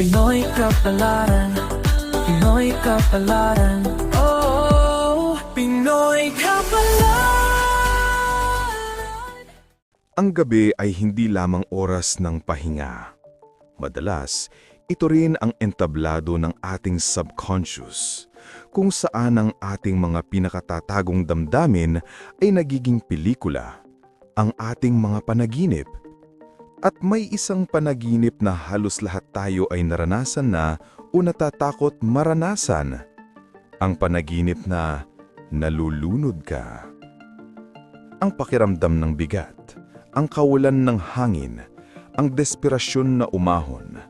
Pinoy Kapalaran Pinoy Kapalaran Oh, Pinoy Kapalaran Ang gabi ay hindi lamang oras ng pahinga. Madalas, ito rin ang entablado ng ating subconscious, kung saan ang ating mga pinakatatagong damdamin ay nagiging pelikula, ang ating mga panaginip. At may isang panaginip na halos lahat tayo ay naranasan na o natatakot maranasan. Ang panaginip na nalulunod ka. Ang pakiramdam ng bigat, ang kawalan ng hangin, ang desperasyon na umahon.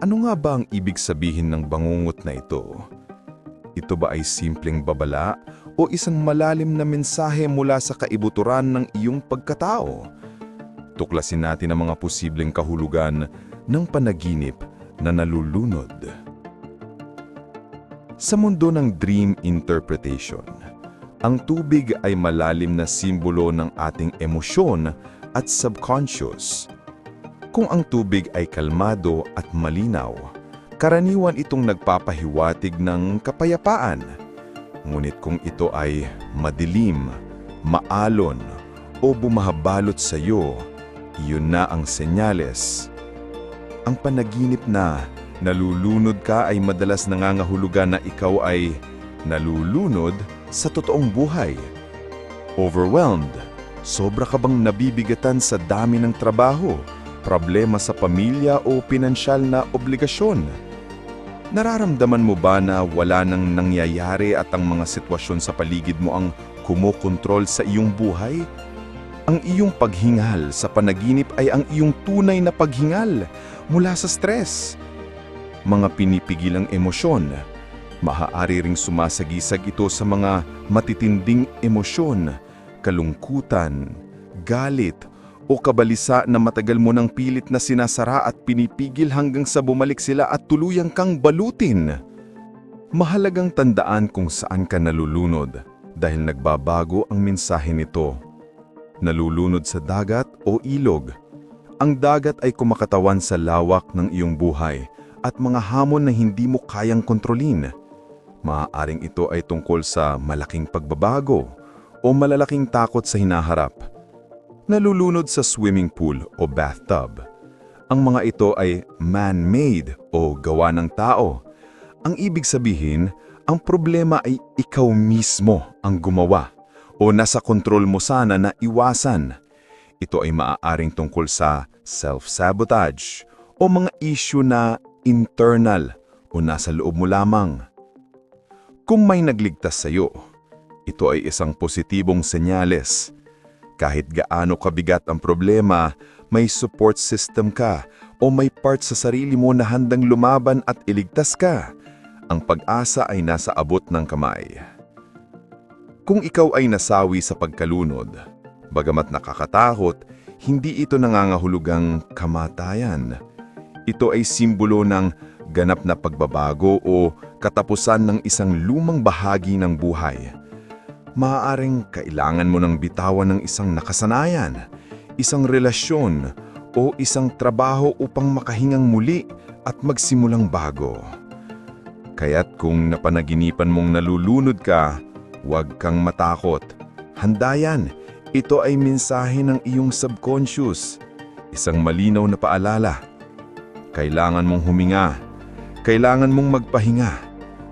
Ano nga ba ang ibig sabihin ng bangungot na ito? Ito ba ay simpleng babala o isang malalim na mensahe mula sa kaibuturan ng iyong pagkatao? Tuklasin natin ang mga posibleng kahulugan ng panaginip na nalulunod. Sa mundo ng dream interpretation, ang tubig ay malalim na simbolo ng ating emosyon at subconscious. Kung ang tubig ay kalmado at malinaw, karaniwan itong nagpapahiwatig ng kapayapaan. Ngunit kung ito ay madilim, maalon, o bumahabalot sa iyo, iyon na ang senyales. Ang panaginip na nalulunod ka ay madalas nangangahulugan na ikaw ay nalulunod sa totoong buhay. Overwhelmed, sobra ka bang nabibigatan sa dami ng trabaho, problema sa pamilya o pinansyal na obligasyon? Nararamdaman mo ba na wala nang nangyayari at ang mga sitwasyon sa paligid mo ang kumokontrol sa iyong buhay? Ang iyong paghingal sa panaginip ay ang iyong tunay na paghingal mula sa stress. Mga pinipigilang emosyon, maaari ring sumasagisag ito sa mga matitinding emosyon, kalungkutan, galit, o kabalisa na matagal mo ng pilit na sinasara at pinipigil hanggang sa bumalik sila at tuluyang kang balutin. Mahalagang tandaan kung saan ka nalulunod dahil nagbabago ang mensahe nito. Nalulunod sa dagat o ilog. Ang dagat ay kumakatawan sa lawak ng iyong buhay at mga hamon na hindi mo kayang kontrolin. Maaaring ito ay tungkol sa malaking pagbabago o malalaking takot sa hinaharap. Nalulunod sa swimming pool o bathtub. Ang mga ito ay man-made o gawa ng tao. Ang ibig sabihin, ang problema ay ikaw mismo ang gumawa o nasa kontrol mo sana na iwasan. Ito ay maaaring tungkol sa self-sabotage o mga issue na internal o nasa loob mo lamang. Kung may nagligtas sa iyo, ito ay isang positibong senyales. Kahit gaano kabigat ang problema, may support system ka o may part sa sarili mo na handang lumaban at iligtas ka. Ang pag-asa ay nasa abot ng kamay. Kung ikaw ay nasawi sa pagkalunod, bagamat nakakatakot, hindi ito nangangahulugang kamatayan. Ito ay simbolo ng ganap na pagbabago o katapusan ng isang lumang bahagi ng buhay. Maaaring kailangan mo ng bitawan ng isang nakasanayan, isang relasyon o isang trabaho upang makahingang muli at magsimulang bago. Kaya't kung napanaginipan mong nalulunod ka, huwag kang matakot. Handa yan. Ito ay mensahe ng iyong subconscious. Isang malinaw na paalala. Kailangan mong huminga. Kailangan mong magpahinga.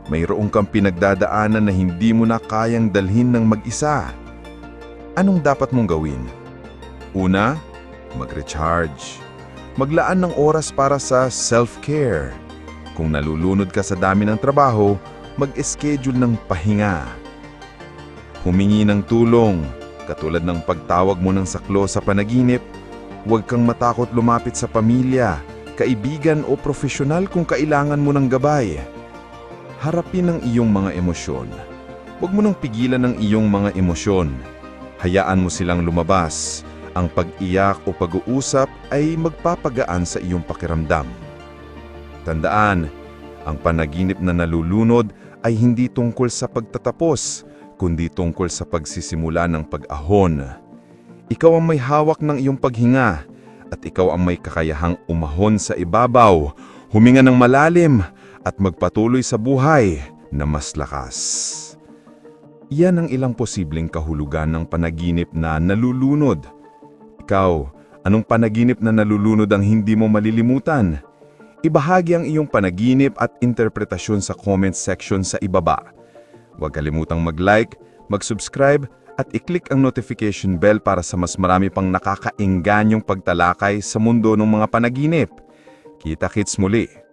Mayroong kang pinagdadaanan na hindi mo na kayang dalhin ng mag-isa. Anong dapat mong gawin? Una, mag-recharge. Maglaan ng oras para sa self-care. Kung nalulunod ka sa dami ng trabaho, mag-schedule ng pahinga. Humingi ng tulong, katulad ng pagtawag mo ng saklo sa panaginip, huwag kang matakot lumapit sa pamilya, kaibigan o profesional kung kailangan mo ng gabay. Harapin ang iyong mga emosyon. Huwag mo nang pigilan ang iyong mga emosyon. Hayaan mo silang lumabas. Ang pag-iyak o pag-uusap ay magpapagaan sa iyong pakiramdam. Tandaan, ang panaginip na nalulunod ay hindi tungkol sa pagtatapos, kundi tungkol sa pagsisimula ng pag-ahon. Ikaw ang may hawak ng iyong paghinga at ikaw ang may kakayahang umahon sa ibabaw, huminga ng malalim at magpatuloy sa buhay na mas lakas. Yan ang ilang posibleng kahulugan ng panaginip na nalulunod. Ikaw, anong panaginip na nalulunod ang hindi mo malilimutan? Ibahagi ang iyong panaginip at interpretasyon sa comment section sa ibaba. Huwag kalimutang mag-like, mag-subscribe at i-click ang notification bell para sa mas marami pang nakakainganyong pagtalakay sa mundo ng mga panaginip. Kita-kits muli.